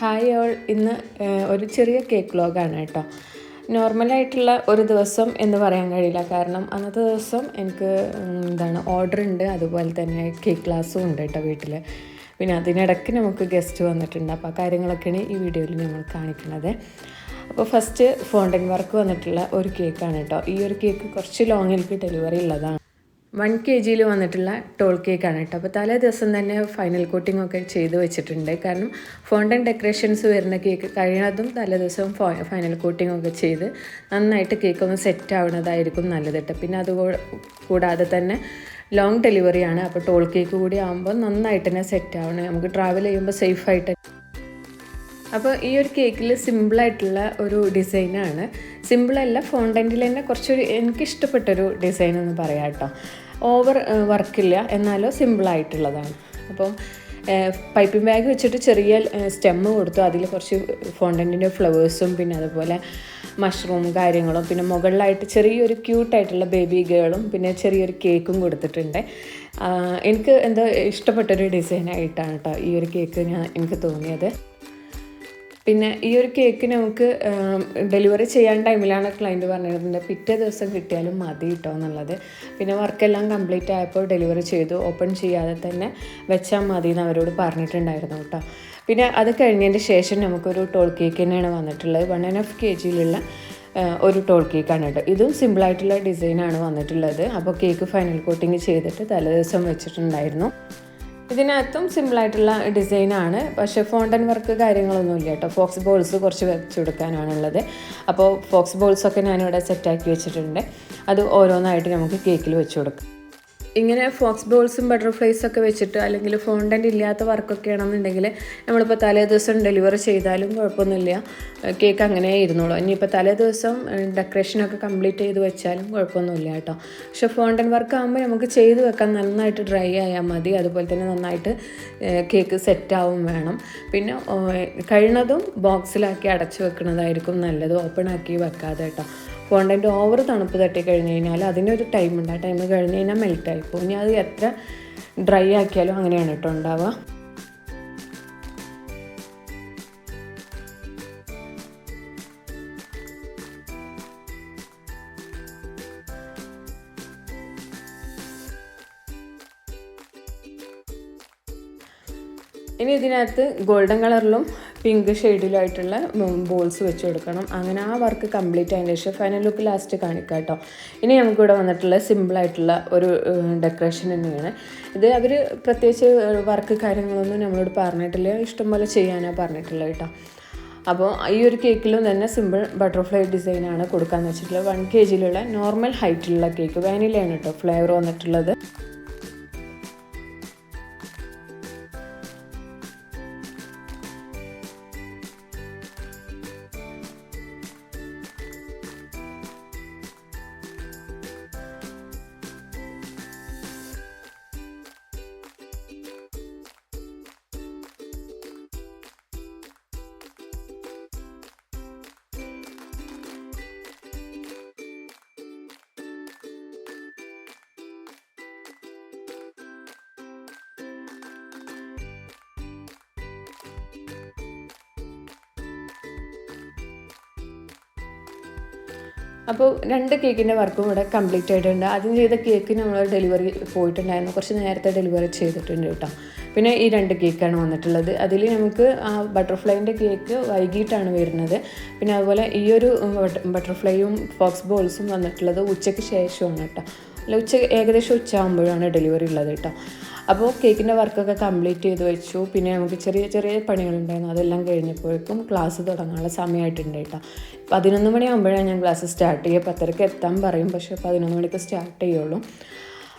Hi all ഇന്ന് ഒരു ചെറിയ കേക്ക് വ്ലോഗാണ് കേട്ടോ. നോർമലായിട്ടുള്ള ഒരു ദിവസം എന്ന് പറയാൻ കഴിയില്ല. കാരണം അന്നത്തെ ദിവസം എനിക്ക് എന്താണ് ഓർഡർ ഉണ്ട്. അതുപോലെ തന്നെ കേക്ക് ക്ലാസ്സും ഉണ്ട് കേട്ടോ വീട്ടിൽ പിന്നെ അതിനിടയ്ക്ക് നമുക്ക് ഗസ്റ്റ് വന്നിട്ടുണ്ട്. അപ്പോൾ ആ കാര്യങ്ങളൊക്കെയാണ് ഈ വീഡിയോയിൽ ഞങ്ങൾ കാണിക്കുന്നത് അപ്പോൾ ഫസ്റ്റ് ഫോണ്ടൻ വർക്ക് വന്നിട്ടുള്ള ഒരു കേക്കാണ് കേട്ടോ. ഈ ഒരു കേക്ക് കുറച്ച് ലോങ്ങിലേക്ക് ഡെലിവറി ഉള്ളതാണ്. വൺ കെ ജിയിൽ വന്നിട്ടുള്ള ടോൾ കേക്ക് ആണ് കേട്ടോ. അപ്പോൾ തലേ ദിവസം തന്നെ ഫൈനൽ കോട്ടിംഗ് ഒക്കെ ചെയ്ത് വെച്ചിട്ടുണ്ട്. കാരണം ഫോണ്ടൻ ഡെക്കറേഷൻസ് വരുന്ന കേക്ക് കഴിയുന്നതും തലേ ദിവസം ഫൈനൽ കോട്ടിംഗ് ഒക്കെ ചെയ്ത് നന്നായിട്ട് കേക്ക് ഒന്ന് സെറ്റ് ആവുന്നതായിരിക്കും നല്ലത് കേട്ടോ. പിന്നെ അത് കൂടാതെ തന്നെ ലോങ് ഡെലിവറിയാണ് അപ്പോൾ ടോൾ കേക്ക് കൂടി ആകുമ്പോൾ നന്നായിട്ട് തന്നെ സെറ്റ് ആവണം. നമുക്ക് ട്രാവൽ ചെയ്യുമ്പോൾ സേഫായിട്ട് അപ്പോൾ ഈ ഒരു കേക്കിൽ സിമ്പിളായിട്ടുള്ള ഒരു ഡിസൈനാണ്. സിമ്പിളല്ല ഫോണ്ടന്റിൽ തന്നെ കുറച്ചൊരു എനിക്കിഷ്ടപ്പെട്ടൊരു ഡിസൈൻ എന്ന് പറയാം കേട്ടോ. ഓവർ വർക്കില്ല എന്നാലോ സിമ്പിളായിട്ടുള്ളതാണ്. അപ്പം പൈപ്പിംഗ് ബാഗ് വെച്ചിട്ട് ചെറിയ സ്റ്റെമ്മ് കൊടുത്തു. അതിൽ കുറച്ച് ഫോണ്ടന്റിന്റെ ഫ്ലവേഴ്സും പിന്നെ അതുപോലെ മഷ്റൂം കാര്യങ്ങളും പിന്നെ മുകളിലായിട്ട് ചെറിയൊരു ക്യൂട്ടായിട്ടുള്ള ബേബി ഗേളും പിന്നെ ചെറിയൊരു കേക്കും കൊടുത്തിട്ടുണ്ട്. എനിക്ക് എന്തോ ഇഷ്ടപ്പെട്ടൊരു ഡിസൈനായിട്ടാണ് കേട്ടോ ഈ ഒരു കേക്ക് ഞാൻ എനിക്ക് തോന്നിയത്. പിന്നെ ഈ ഒരു കേക്ക് നമുക്ക് ഡെലിവറി ചെയ്യാൻ ടൈമിലാണ് ക്ലയന്റ് പറഞ്ഞിരുന്നത്. പിറ്റേ ദിവസം കിട്ടിയാലും മതി കിട്ടോ എന്നുള്ളത്. പിന്നെ വർക്കെല്ലാം കംപ്ലീറ്റ് ആയപ്പോൾ ഡെലിവറി ചെയ്തു. ഓപ്പൺ ചെയ്യാതെ തന്നെ വെച്ചാൽ മതി എന്ന് അവരോട് പറഞ്ഞിട്ടുണ്ടായിരുന്നു കേട്ടോ പിന്നെ അത് കഴിഞ്ഞതിന് ശേഷം നമുക്കൊരു ടോൾ കേക്ക് തന്നെയാണ് വന്നിട്ടുള്ളത്. വൺ ആൻഡ് ഹാഫ് കെ ജിയിലുള്ള ഒരു ടോൾ കേക്കാണ് കേട്ടോ ഇതും സിമ്പിളായിട്ടുള്ള ഡിസൈനാണ് വന്നിട്ടുള്ളത്. അപ്പോൾ കേക്ക് ഫൈനൽ കോട്ടിങ് ചെയ്തിട്ട് തലേദിവസം വെച്ചിട്ടുണ്ടായിരുന്നു. ഇതിനകത്തും സിമ്പിളായിട്ടുള്ള ഡിസൈനാണ് പക്ഷേ ഫോണ്ടൻ വർക്ക് കാര്യങ്ങളൊന്നും ഇല്ല കേട്ടോ. ഫോക്സ് ബോൾസ് കുറച്ച് വെച്ച് കൊടുക്കാനാണുള്ളത്. അപ്പോൾ ഫോക്സ് ബോൾസൊക്കെ ഞാനിവിടെ സെറ്റാക്കി വെച്ചിട്ടുണ്ട്. അത് ഓരോന്നായിട്ട് നമുക്ക് കേക്കിൽ വെച്ച് കൊടുക്കാം. ഇങ്ങനെ ഫോക്സ് ബോൾസും ബട്ടർഫ്ലൈസ് ഒക്കെ വെച്ചിട്ട് അല്ലെങ്കിൽ ഫോണ്ടന്റ് ഇല്ലാത്ത വർക്കൊക്കെ ആണെന്നുണ്ടെങ്കിൽ നമ്മളിപ്പോൾ തലേ ദിവസം ഡെലിവറി ചെയ്താലും കുഴപ്പമൊന്നുമില്ല. കേക്ക് അങ്ങനെ ഇരുന്നോളൂ. ഇനിയിപ്പോൾ തലേ ദിവസം ഡെക്കറേഷനൊക്കെ കംപ്ലീറ്റ് ചെയ്ത് വെച്ചാലും കുഴപ്പമൊന്നുമില്ല കേട്ടോ. പക്ഷെ ഫോണ്ടൻ വർക്ക് ആകുമ്പോൾ നമുക്ക് ചെയ്ത് വെക്കാൻ നന്നായിട്ട് ഡ്രൈ ആയാൽ മതി. അതുപോലെ തന്നെ നന്നായിട്ട് കേക്ക് സെറ്റാവും വേണം. പിന്നെ കഴിയുന്നതും ബോക്സിലാക്കി അടച്ചു വെക്കുന്നതായിരിക്കും നല്ലത്. ഓപ്പൺ ആക്കി വെക്കാതെ കേട്ടോ. ഫോണ്ടന്റ് ഓവർ തണുപ്പ് തട്ടി കഴിഞ്ഞ് കഴിഞ്ഞാൽ അതിനൊരു ടൈമുണ്ട് ആ ടൈം കഴിഞ്ഞ് കഴിഞ്ഞാൽ മെൽറ്റായിപ്പോൾ ഇനി അത് എത്ര ഡ്രൈ ആക്കിയാലും അങ്ങനെയാണ് കേട്ടോ ഉണ്ടാവുക. ഇനി ഇതിനകത്ത് ഗോൾഡൻ കളറിലും പിങ്ക് ഷെയ്ഡിലായിട്ടുള്ള ബോൾസ് വെച്ച് കൊടുക്കണം. അങ്ങനെ ആ വർക്ക് കംപ്ലീറ്റ് ആയതിന് ശേഷം ഫൈനൽ ലുക്ക് ലാസ്റ്റ് കാണിക്കാം കേട്ടോ. ഇനി നമുക്കിവിടെ വന്നിട്ടുള്ള സിമ്പിളായിട്ടുള്ള ഒരു ഡെക്കറേഷൻ തന്നെയാണ്. ഇത് അവർ പ്രത്യേകിച്ച് വർക്ക് കാര്യങ്ങളൊന്നും നമ്മളോട് പറഞ്ഞിട്ടില്ല. ഇഷ്ടംപോലെ ചെയ്യാനാണ് പറഞ്ഞിട്ടുള്ളത് കേട്ടോ. അപ്പോൾ ഈ ഒരു കേക്കിലും തന്നെ സിമ്പിൾ ബട്ടർഫ്ലൈ ഡിസൈനാണ് കൊടുക്കാമെന്ന് വെച്ചിട്ടുള്ളത്. വൺ കെ ജിയിലുള്ള നോർമൽ ഹൈറ്റിലുള്ള കേക്ക് വാനിലയാണ് കേട്ടോ. ഫ്ലേവർ വന്നിട്ടുള്ളത്. അപ്പോൾ രണ്ട് കേക്കിന്റെ വർക്കും ഇവിടെ കംപ്ലീറ്റ് ആയിട്ടുണ്ട്. ആദ്യം ചെയ്ത കേക്ക് നമ്മൾ ഡെലിവറി പോയിട്ടുണ്ടായിരുന്നു. കുറച്ച് നേരത്തെ ഡെലിവറി ചെയ്തിട്ടുണ്ട് കേട്ടോ. പിന്നെ ഈ രണ്ട് കേക്കാണ് വന്നിട്ടുള്ളത്. അതിൽ നമുക്ക് ആ ബട്ടർഫ്ലൈന്റെ കേക്ക് വൈകിട്ടാണ് വരുന്നത്. പിന്നെ അതുപോലെ ഈ ഒരു ബട്ടർഫ്ലൈയും ഫോക്സ് ബോൾസും വന്നിട്ടുള്ളത് ഉച്ചയ്ക്ക് ശേഷമാണ് കേട്ടോ. അല്ല ഉച്ച ഏകദേശം ഉച്ച ആകുമ്പോഴാണ് ഡെലിവറി ഉള്ളത് കേട്ടോ. അപ്പോൾ കേക്കിന്റെ വർക്കൊക്കെ കംപ്ലീറ്റ് ചെയ്ത് വെച്ചു. പിന്നെ നമുക്ക് ചെറിയ ചെറിയ പണികളുണ്ടായിരുന്നു. അതെല്ലാം കഴിഞ്ഞപ്പോഴേക്കും ക്ലാസ് തുടങ്ങാനുള്ള സമയമായിട്ടുണ്ട് കേട്ടോ. പതിനൊന്ന് മണിയാകുമ്പോഴാണ് ഞാൻ ക്ലാസ് സ്റ്റാർട്ട് ചെയ്യുക. പത്തരക്ക് എത്താൻ പറയും. പക്ഷേ പതിനൊന്ന് മണിക്ക് സ്റ്റാർട്ട് ചെയ്യുള്ളൂ.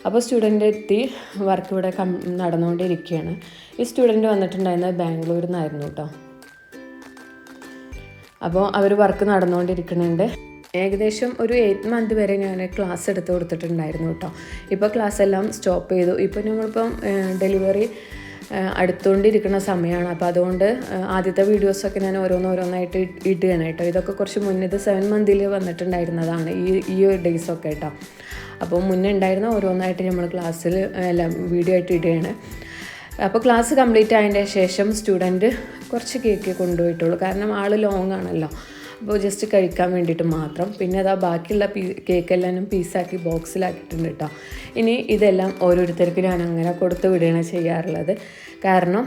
അപ്പോൾ സ്റ്റുഡന്റ് എത്തി. വർക്ക് ഇവിടെ കം നടന്നുകൊണ്ടിരിക്കുകയാണ്. ഈ സ്റ്റുഡന്റ് വന്നിട്ടുണ്ടായിരുന്നത് ബാംഗ്ലൂരിൽ നിന്നായിരുന്നു കേട്ടോ. അപ്പോൾ അവർ വർക്ക് നടന്നുകൊണ്ടിരിക്കുന്നുണ്ട്. ഏകദേശം ഒരു എയ്റ്റ് മന്ത് വരെ ഞാൻ ക്ലാസ് എടുത്ത് കൊടുത്തിട്ടുണ്ടായിരുന്നു കേട്ടോ. ഇപ്പോൾ ക്ലാസ് എല്ലാം സ്റ്റോപ്പ് ചെയ്തു. ഇപ്പോൾ നമ്മളിപ്പം ഡെലിവറി അടുത്തുകൊണ്ടിരിക്കുന്ന സമയമാണ് അപ്പോൾ അതുകൊണ്ട് ആദ്യത്തെ വീഡിയോസൊക്കെ ഞാൻ ഓരോന്നോരോന്നായിട്ട് ഇടുകയാണ് കേട്ടോ. ഇതൊക്കെ കുറച്ച് മുന്നേ ഇത് സെവൻ മന്തിൽ വന്നിട്ടുണ്ടായിരുന്നതാണ് ഈ ഈ ഡേയ്സൊക്കെ കേട്ടോ. അപ്പോൾ മുന്നേ ഉണ്ടായിരുന്ന ഓരോന്നായിട്ട് നമ്മൾ ക്ലാസ്സിൽ എല്ലാം വീഡിയോ ആയിട്ട് ഇടുകയാണ്. അപ്പോൾ ക്ലാസ് കംപ്ലീറ്റ് ആയതിന്റെ ശേഷം സ്റ്റുഡന്റ് കുറച്ച് കേക്ക് കൊണ്ടുപോയിട്ടുള്ളൂ. കാരണം ആൾ ലോങ് ആണല്ലോ. അപ്പോൾ ജസ്റ്റ് കഴിക്കാൻ വേണ്ടിയിട്ട് മാത്രം. പിന്നെ അതാ ബാക്കിയുള്ള പീ കേക്കെല്ലാം പീസാക്കി ബോക്സിലാക്കിയിട്ടുണ്ട് കേട്ടോ ഇനി ഇതെല്ലാം ഓരോരുത്തർക്ക് ഞാൻ അങ്ങനെ കൊടുത്ത് വിടുകയാണ് ചെയ്യാറുള്ളത്. കാരണം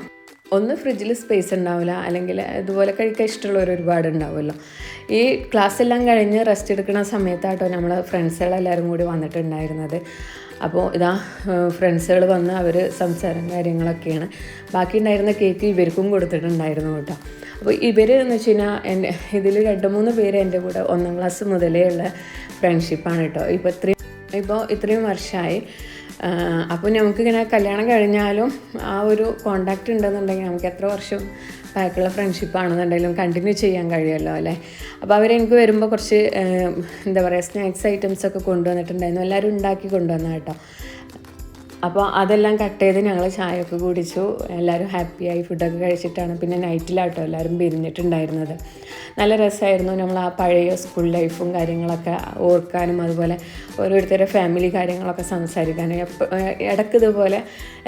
ഒന്ന് ഫ്രിഡ്ജിൽ സ്പേസ് ഉണ്ടാവില്ല. അല്ലെങ്കിൽ ഇതുപോലെ കഴിക്കാൻ ഇഷ്ടമുള്ളവർ ഒരുപാട് ഉണ്ടാവുമല്ലോ. ഈ ക്ലാസ് എല്ലാം കഴിഞ്ഞ് റെസ്റ്റ് എടുക്കുന്ന സമയത്താട്ടോ നമ്മൾ ഫ്രണ്ട്സുകളെല്ലാവരും കൂടി വന്നിട്ടുണ്ടായിരുന്നത്. അപ്പോൾ ഇതാ ഫ്രണ്ട്സുകൾ വന്ന് അവർ സംസാരം കാര്യങ്ങളൊക്കെയാണ്. ബാക്കി ഉണ്ടായിരുന്ന കേക്ക് ഇവർക്കും കൊടുത്തിട്ടുണ്ടായിരുന്നു കേട്ടോ അപ്പോൾ ഇവർ എന്ന് വെച്ച് കഴിഞ്ഞാൽ എന്റെ ഇതിൽ രണ്ട് മൂന്ന് പേര് എന്റെ കൂടെ ഒന്നാം ക്ലാസ് മുതലേ ഉള്ള ഫ്രണ്ട്ഷിപ്പാണ് കേട്ടോ ഇപ്പോൾ ഇത്രയും ഇപ്പോൾ ഇത്രയും വർഷമായി അപ്പോൾ നമുക്കിങ്ങനെ കല്യാണം കഴിഞ്ഞാലും ആ ഒരു കോണ്ടാക്റ്റ് ഉണ്ടെന്നുണ്ടെങ്കിൽ നമുക്ക് എത്ര വർഷം ബാക്കുള്ള ഫ്രണ്ട്ഷിപ്പാണെന്നുണ്ടെങ്കിലും കണ്ടിന്യൂ ചെയ്യാൻ കഴിയുമല്ലോ അല്ലേ? അപ്പോൾ അവരെനിക്ക് വരുമ്പോൾ കുറച്ച് എന്താ പറയുക സ്നാക്സ് ഐറ്റംസ് ഒക്കെ കൊണ്ടുവന്നിട്ടുണ്ടായിരുന്നു. എല്ലാവരും ഉണ്ടാക്കി കൊണ്ടുവന്ന കേട്ടോ അപ്പോൾ അതെല്ലാം കട്ട് ചെയ്ത് ഞങ്ങൾ ചായയൊക്കെ കുടിച്ചു. എല്ലാവരും ഹാപ്പിയായി. ഫുഡൊക്കെ കഴിച്ചിട്ടാണ് പിന്നെ നൈറ്റിലാട്ടോ എല്ലാവരും പിരിഞ്ഞിട്ടുണ്ടായിരുന്നത്. നല്ല രസമായിരുന്നു നമ്മൾ ആ പഴയ സ്കൂൾ ലൈഫും കാര്യങ്ങളൊക്കെ ഓർക്കാനും അതുപോലെ ഓരോരുത്തരുടെ ഫാമിലി കാര്യങ്ങളൊക്കെ സംസാരിക്കാനും. ഇടയ്ക്ക് ഇതുപോലെ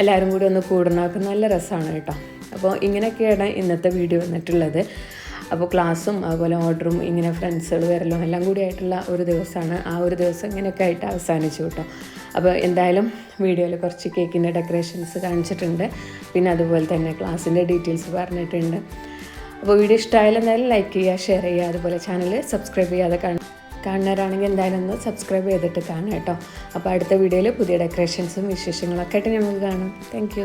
എല്ലാവരും കൂടി ഒന്ന് കൂടുന്നതൊക്കെ നല്ല രസമാണ് കേട്ടോ. അപ്പോൾ ഇങ്ങനെയൊക്കെയാണ് ഇന്നത്തെ വീഡിയോ വന്നിട്ടുള്ളത്. അപ്പോൾ ക്ലാസ്സും അതുപോലെ ഓർഡറും ഇങ്ങനെ ഫ്രണ്ട്സുകൾ വരലും എല്ലാം കൂടി ആയിട്ടുള്ള ഒരു ദിവസമാണ്. ആ ഒരു ദിവസം ഇങ്ങനെയൊക്കെ ആയിട്ട് അവസാനിച്ചു കേട്ടോ. അപ്പോൾ എന്തായാലും വീഡിയോയിൽ കുറച്ച് കേക്കിന്റെ ഡെക്കറേഷൻസ് കാണിച്ചിട്ടുണ്ട്. പിന്നെ അതുപോലെ തന്നെ ക്ലാസ്സിന്റെ ഡീറ്റെയിൽസ് പറഞ്ഞിട്ടുണ്ട്. അപ്പോൾ വീഡിയോ ഇഷ്ടമായാലും എന്തായാലും ലൈക്ക് ചെയ്യുക ഷെയർ ചെയ്യുക. അതുപോലെ ചാനൽ സബ്സ്ക്രൈബ് ചെയ്യാതെ കാണും കാണുന്നവരാണെങ്കിൽ എന്തായാലും ഒന്ന് സബ്സ്ക്രൈബ് ചെയ്തിട്ട് കാണാം കേട്ടോ. അപ്പോൾ അടുത്ത വീഡിയോയിൽ പുതിയ ഡെക്കറേഷൻസും വിശേഷങ്ങളൊക്കെ ആയിട്ട് നമുക്ക് കാണാം. താങ്ക്